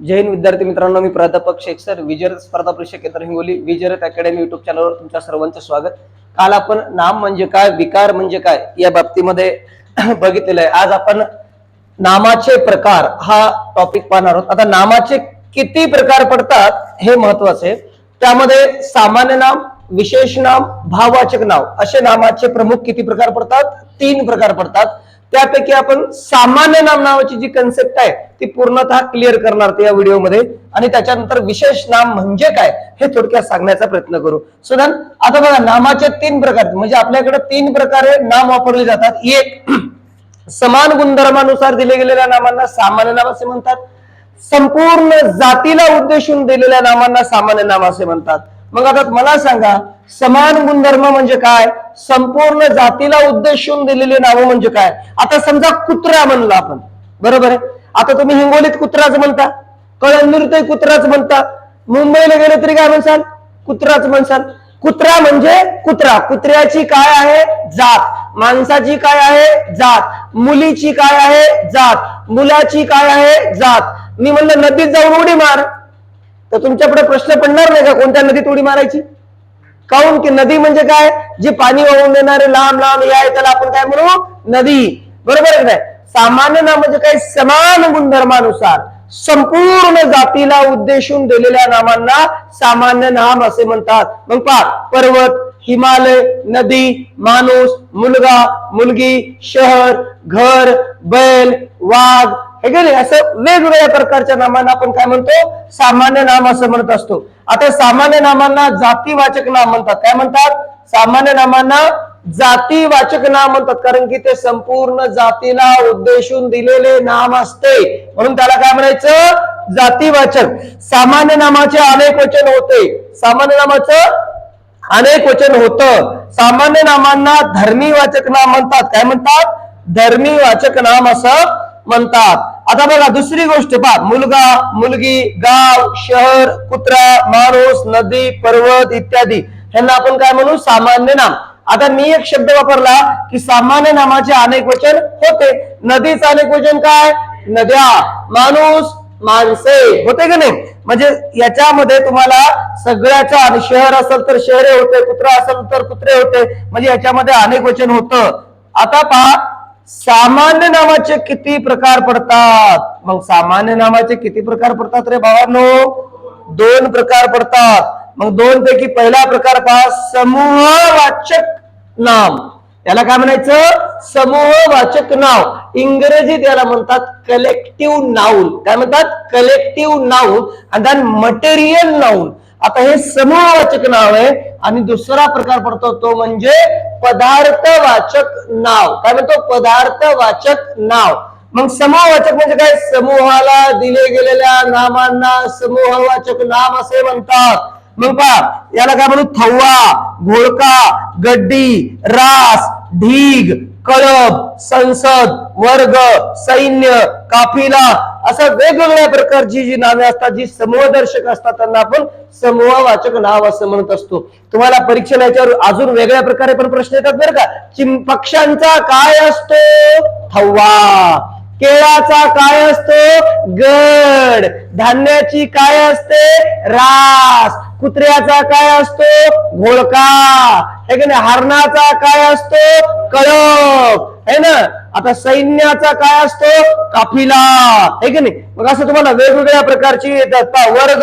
जय हिंद विद्यार्थी मित्रांनो मी प्राध्यापक शेख सर विजय स्पर्धा परीक्षा केंद्र हिंगोली विजयरथ अकॅडमी युट्यूब चॅनलवर तुमच्या सर्वांचं स्वागत. काल आपण नाम म्हणजे काय विकार म्हणजे काय या बाबतीमध्ये बघितलेलं आहे. आज आपण नामाचे प्रकार हा टॉपिक पाहणार आहोत. आता नामाचे किती प्रकार पडतात हे महत्त्वाचे आहे. त्यामध्ये सामान्य नाम विशेष नाम भाववाचक नाव असे नामाचे प्रमुख किती प्रकार पडतात? तीन प्रकार पडतात. त्यापैकी आपण सामान्य नाम नावाची जी कन्सेप्ट आहे ती पूर्णतः क्लिअर करणार ते या व्हिडिओमध्ये. आणि त्याच्यानंतर विशेष नाम म्हणजे काय हे थोडक्यात सांगण्याचा प्रयत्न करू. सुदान आता बघा नामाचे तीन प्रकार म्हणजे आपल्याकडे तीन प्रकारे नाम वापरले जातात. एक समान गुणधर्मानुसार दिले गेलेल्या नामांना सामान्य नाम असे म्हणतात. संपूर्ण जातीला उद्देशून दिलेल्या नामांना सामान्य नाम असे म्हणतात. मग आता मला सांगा समान गुणधर्म म्हणजे काय? संपूर्ण जातीला उद्देशून दिलेली नावं म्हणजे काय? आता समजा कुत्रा म्हणलं आपण. बरोबर आहे? आता तुम्ही हिंगोलीत कुत्राच म्हणता कळंदूर कुत्राच म्हणता मुंबईला गेलं तरी काय म्हणसाल? कुत्राच म्हणसाल. कुत्रा म्हणजे कुत्रा. कुत्र्याची काय आहे? जात. माणसाची काय आहे? जात. मुलीची काय आहे? जात. मुलाची काय आहे? जात. मी म्हणलं नदीत जाऊन उडी मार. तर तुमच्यापुढे प्रश्न पडणार नाही का? कोणत्या नदीत उडी मारायची? काऊन की नदी म्हणजे काय? जी पाणी वाहून देणारे लांब लांब हे आहे त्याला आपण काय म्हणू? नदी. बरोबर आहे की नाही? सामान्य नाम म्हणजे काय समान गुणधर्मानुसार संपूर्ण जातीला उद्देशून दिलेल्या नामांना सामान्य नाम असे म्हणतात. मग पहा पर्वत हिमालय नदी माणूस मुलगा मुलगी शहर घर बैल वाघ हे गेले असं वेगवेगळ्या प्रकारच्या नामांना आपण काय म्हणतो? सामान्य नाम असं म्हणत असतो. आता सामान्य नामांना जातीवाचक नाम म्हणतात. काय म्हणतात? सामान्य नामांना जातीवाचक नाम म्हणतात. कारण की ते संपूर्ण जातीला उद्देशून दिलेले नाम असते. म्हणून त्याला काय म्हणायचं? जातीवाचक. सामान्य नामाचे अनेक वचन होते. सामान्य नामाचं अनेक वचन होतं. सामान्य नामांना धर्मी वाचक नाम म्हणतात. काय म्हणतात? धर्मी वाचक नाम असं म्हणतात. आता बघा दुसरी गोष्ट पहा. मुलगा मुलगी गाव शहर कुत्रा माणूस नदी पर्वत इत्यादी. ह्यांना आपण काय म्हणू? सामान्य नाम. आता मी एक शब्द वापरला की सामान्य नामाचे अनेक वचन होते. नदीचं अनेक वचन काय? नद्या. माणूस माणसे. होते का नाही? म्हणजे याच्यामध्ये तुम्हाला सगळ्याच्या शहर असेल तर शहरे होते कुत्रा असेल तर कुत्रे होते. म्हणजे याच्यामध्ये अनेक वचन होतं. आता पहा सामान्य नामाचे किती प्रकार पडतात? मग सामान्य नामाचे किती प्रकार पडतात रे भावांनो? दोन प्रकार पडतात. मग दोन पैकी पहिला प्रकार पहा समूहवाचक नाम. याला काय म्हणायचं? समूहवाचक नाव. इंग्रजीत याला म्हणतात कलेक्टिव्ह नाऊन काय म्हणतात? कलेक्टिव्ह नाऊन आणि मटेरियल नाऊन आता हे समूहवाचक नाव आहे आणि दुसरा प्रकार पडतो तो म्हणजे पदार्थवाचक नाव. काय म्हणतो? पदार्थवाचक नाव. मग समूहवाचक म्हणजे काय? समूहाला दिले गेलेल्या नामांना समूहवाचक नाम असे म्हणतात. मग पहा याला काय म्हणू? थव्वा घोळका गड्डी रास ढीग कळब संसद वर्ग सैन्य काफिला असं वेगवेगळ्या प्रकारची जी नावे असतात जी समूहदर्शक असतात त्यांना आपण समूहवाचक नाव असं म्हणत असतो. तुम्हाला परीक्षेला याच्यावर अजून वेगळ्या प्रकारे पण प्रश्न येतात बरं का? चिम पक्ष्यांचा काय असतो? थव्वा. केळाचा काय असतो? गड. धान्याची काय असते? रास. कुत्र्याचा काय असतो? घोळका. हे की नाही? हरणाचा काय असतो? कळप. है ना? आता सैन्याचा काय असतो? काफिला. हे की नाही? मग असं तुम्हाला वेगवेगळ्या प्रकारची येतात. वर्ग.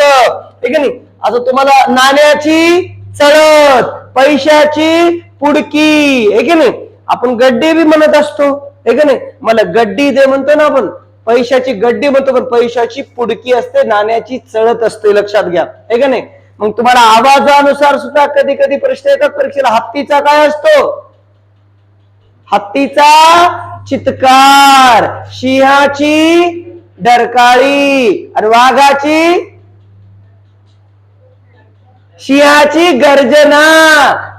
हे की नाही? आता तुम्हाला नाण्याची चळत पैशाची पुडकी. हे की नाही? आपण गड्डी बी म्हणत असतो. हे की नाही? मला गड्डी दे म्हणतो ना आपण. पैशाची गड्डी म्हणतो पण पैशाची पुडकी असते नाण्याची चळत असते. लक्षात घ्या. हे का नाही? मग तुम्हाला आवाजानुसार सुद्धा कधी कधी प्रश्न येतात. परीक्षेला हत्तीचा काय असतो? हत्तीचा चितकार. सिंहाची डरकाळी. आणि वाघाची? सिंहाची गर्जना.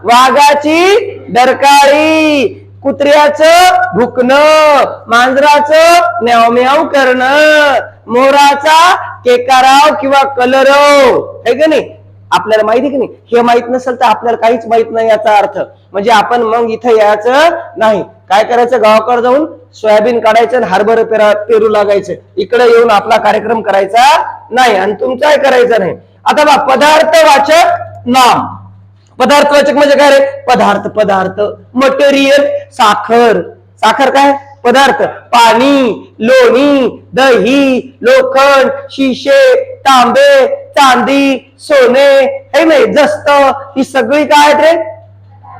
वाघाची डरकाळी. कुत्र्याचं भुकणं. मांजराचं म्याव म्याव करणं. मोराचा केकाराव किंवा कलरव. हे का नाही? आपल्याला माहिती की नाही? हे माहीत नसेल तर आपल्याला काहीच माहीत नाही याचा अर्थ. म्हणजे आपण मग इथं यायचं नाही. काय करायचं? गावाकडे जाऊन सोयाबीन काढायचं आणि हरभर पेरू लागायचं. इकडे येऊन आपला कार्यक्रम करायचा नाही आणि तुमचाही करायचा नाही. आता बा पदार्थवाचक नाम. पदार्थवाचक म्हणजे काय रे? पदार्थ पदार्थ. मटेरियल साखर. साखर काय? पदार्थ पाणी लोणी दही लोखंड शिशे तांबे चांदी सोने हे नाही जस्त ही सगळी काय आहेत रे?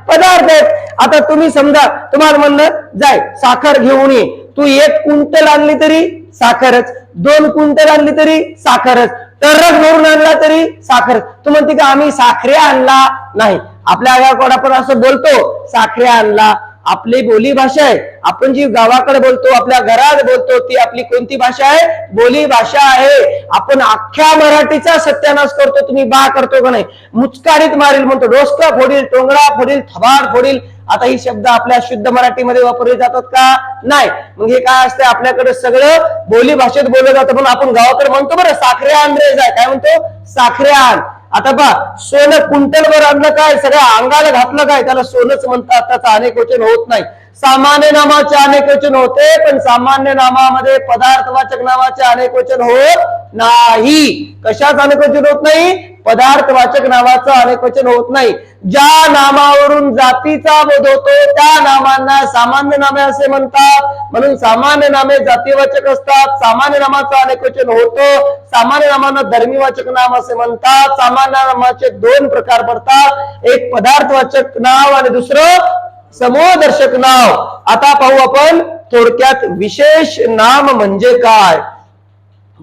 पदार्थ आहेत. आता तुम्ही समजा तुम्हाला म्हणलं जाय साखर घेऊन ये. तू एक क्विंटल आणली तरी साखरच दोन क्विंटल आणली तरी साखरच टरक भरून आणला तरी साखर तू म्हणते का आम्ही साखरे आणला नाही. आपल्या गावाकडे आपण असं बोलतो साखरे आणला आपली बोली भाषा आहे. आपण जी गावाकडे बोलतो आपल्या घरात बोलतो ती आपली कोणती भाषा आहे? बोली भाषा आहे. आपण अख्ख्या मराठीचा सत्यानाश करतो तुम्ही बा करतो का नाही? मुचकाडीत मारील म्हणतो डोसका फोडील टोंगळा फोडील थबाड फोडील. आता ही शब्द आपल्या शुद्ध मराठीमध्ये वापरले जातात का? नाही. मग हे काय असते आपल्याकडे सगळं बोली भाषेत बोललं जातं. पण आपण गावाकडे म्हणतो बरं साखरे आंध्रेज आहे काय म्हणतो? साखरे आण आता पा सोनं कुंटलवर आणलं काय? सगळ्या अंगाला घातलं काय? त्याला सोनच म्हणतात त्याचा अनेक वचन होत नाही. सामान्य नामाचे अनेक वचन होते पण सामान्य नामामध्ये पदार्थवाचक नामाचे अनेक वचन होत नाही. कशाच अनेक वचन होत नाही? पदार्थवाचक नावाचं अनेक वचन होत नाही. ज्या नामावरून जातीचा बोध होतो त्या नामांना सामान्य नामे असे म्हणतात. म्हणून सामान्य नामे जातीवाचक असतात सामान्य नामाचं अनेक वचन होतं सामान्य नामांना धर्मीवाचक नाम असे म्हणतात सामान्य नामाचे दोन प्रकार पडतात. एक पदार्थवाचक नाव आणि दुसरं समूहदर्शक नाव. आता पाहू आपण थोडक्यात विशेष नाम म्हणजे काय?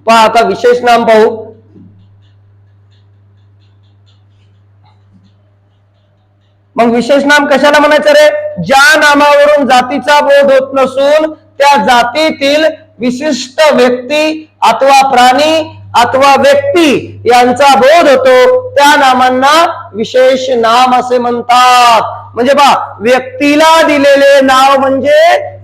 पहा आता विशेष नाम पाहू. मग विशेष नाम कशाला म्हणायचं रे? ज्या नामावरून जातीचा बोध होत नसून त्या जातीतील विशिष्ट व्यक्ती अथवा प्राणी अथवा व्यक्ती यांचा बोध होतो. त्या नामांना विशेष नाम असे म्हणतात. म्हणजे बा व्यक्तीला दिलेले नाव म्हणजे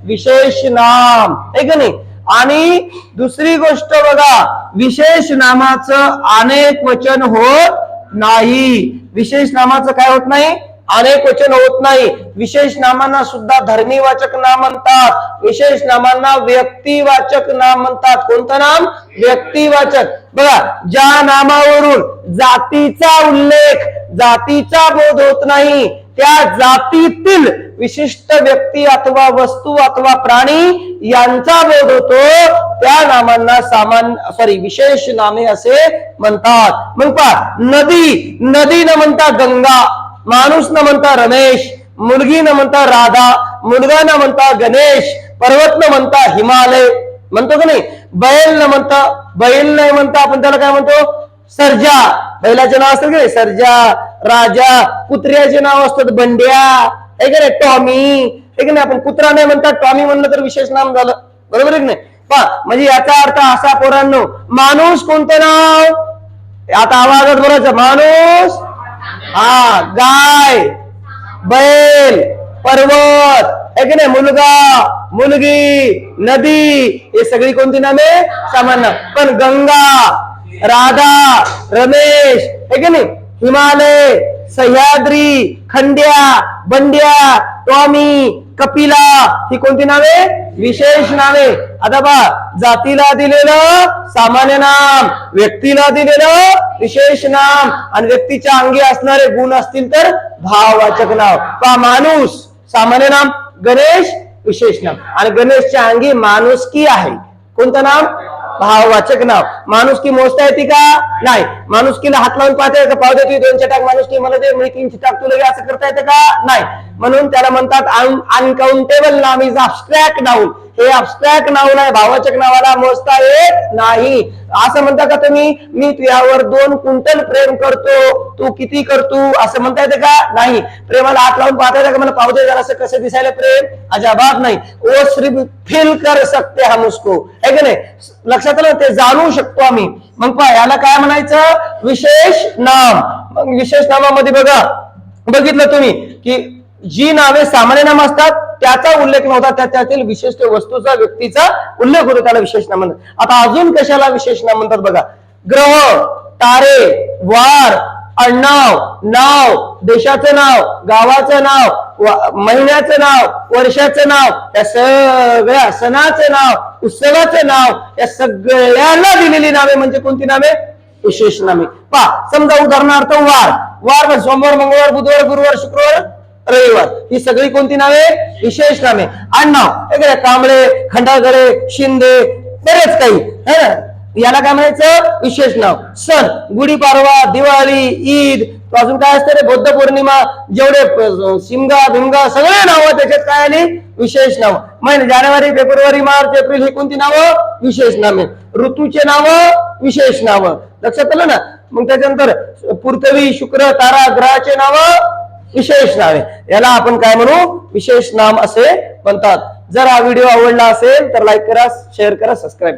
विशेष नाम. आहे का नाही? आणि दुसरी गोष्ट बघा विशेष नामाचं अनेक वचन होत नाही. विशेष नामाचं काय होत नाही? अनेक वचन होत नाही. विशेष नामांना सुद्धा धर्मीवाचक नाम म्हणतात. विशेष नामांना व्यक्तिवाचक नाम म्हणतात. कोणतं नाम? व्यक्तिवाचक. बघा ज्या नामावरून जातीचा उल्लेख जातीचा बोध होत नाही त्या जातीतील विशिष्ट व्यक्ती अथवा वस्तू अथवा प्राणी यांचा बोध होतो. त्या नामांना सामान्य सॉरी विशेष नामे असे म्हणतात. मग पहा नदी नदी न म्हणता गंगा माणूस न म्हणता रमेश मुलगी न म्हणता राधा मुलगा न म्हणता गणेश पर्वत न म्हणता हिमालय म्हणतो का नाही? बैल न म्हणता बैल नाही म्हणता आपण त्याला काय म्हणतो? सर्जा. बैलाचे नाव असेल की नाही? सर्जा. राजा कुत्र्याचे नाव असतात बंड्या. हे का नाही? टॉमी. हे का नाही? आपण कुत्रा नाही म्हणतात टॉमी म्हणलं तर विशेष नाम झालं. बरोबर आहे की नाही? म्हणजे याचा अर्थ असा पोरांनो माणूस कोणतं नाव? आता आवाजात बोलायचं माणूस? हा गाय बैल पर्वत. आहे की नाही? मुलगा मुलगी नदी हे सगळी कोणती नामे? सामान्य. पण गंगा राधा रमेश. हे की नाही? हिमालय सह्याद्री खंड्या बंड्या टॉमी कपिला ही कोणती नावे? विशेष नावे. आता बा जातीला दिलेलं सामान्य नाम व्यक्तीला दिलेलं विशेष नाम आणि व्यक्तीच्या अंगी असणारे गुण असतील तर भाववाचक नाव. पा माणूस सामान्य नाम गणेश विशेष नाम. आणि गणेशच्या अंगी माणुसकी आहे. कोणतं नाम? भाववाचक नाव. माणुसकी मोजता येते का? नाही. माणुसकीला हात लावून पाहता येतं. पाव देतो दोनशे टाक माणुसकी मला दे. मी तीनशे टाक तुला असं करता येतं का? नाही. म्हणून त्याला म्हणतात अनकाउंटेबल नाव इज अब्स्ट्रॅक्ट नाऊन हे अबस्ट्रॅक्ट नाव नाही भाववाचक नावाला मोजता येत नाही. असं म्हणता का तुम्ही? मी तुझ्यावर दोन क्विंटल प्रेम करतो तू किती करतो? असं म्हणता येते का? नाही. प्रेमाला हात लावून पाहता येतं का? मला पाहू दे असं कसं दिसायला प्रेम. अजाबात नाही. ओ श्री फील कर सकते हा नुसको. है की नाही? लक्षात आलं? ते जाणू शकतो आम्ही. मग पहा याला काय म्हणायचं? विशेष नाम. मग विशेष नामामध्ये बघा. बघितलं तुम्ही की जी नावे सामान्य नाम असतात त्याचा उल्लेख नव्हता त्या त्यातील विशिष्ट वस्तूचा व्यक्तीचा उल्लेख होतो त्याला विशेष नाम म्हणतात आता अजून कशाला विशेष नाम म्हणतात बघा? ग्रह तारे वार अण्णाव नाव देशाचं नाव गावाचं नाव महिन्याचं नाव वर्षाचं नाव या सगळ्या सणाचं नाव उत्सवाचं नाव या सगळ्याला दिलेली नावे म्हणजे कोणती नावे? विशेष नामे पा समजा उदाहरणार्थ वार. वार म्हणजे सोमवार मंगळवार बुधवार गुरुवार शुक्रवार रविवार. ही सगळी कोणती नावे? विशेष नामे आडनाव वगैरे कांबळे खंडागळे शिंदे बरेच काही. है ना? याला काय म्हणायचं? विशेष नाव. सण गुढीपाडवा दिवाळी ईद. अजून काय असतं रे? बौद्ध पौर्णिमा जेवढे शिमगा भिमगा सगळे नावं त्याच्यात काय आली? विशेष नाव. महिने जानेवारी फेब्रुवारी मार्च एप्रिल ही कोणती नावं? विशेष नामे ऋतूचे नावं विशेष नावं. लक्षात आलं ना? मग त्याच्यानंतर पृथ्वी शुक्र तारा ग्रहाचे नावं विशेष नावे. याला आपण काय म्हणू? विशेष नाम असे म्हणतात. जर हा व्हिडिओ आवडला असेल तर लाईक करा शेअर करा सबस्क्राईब करा.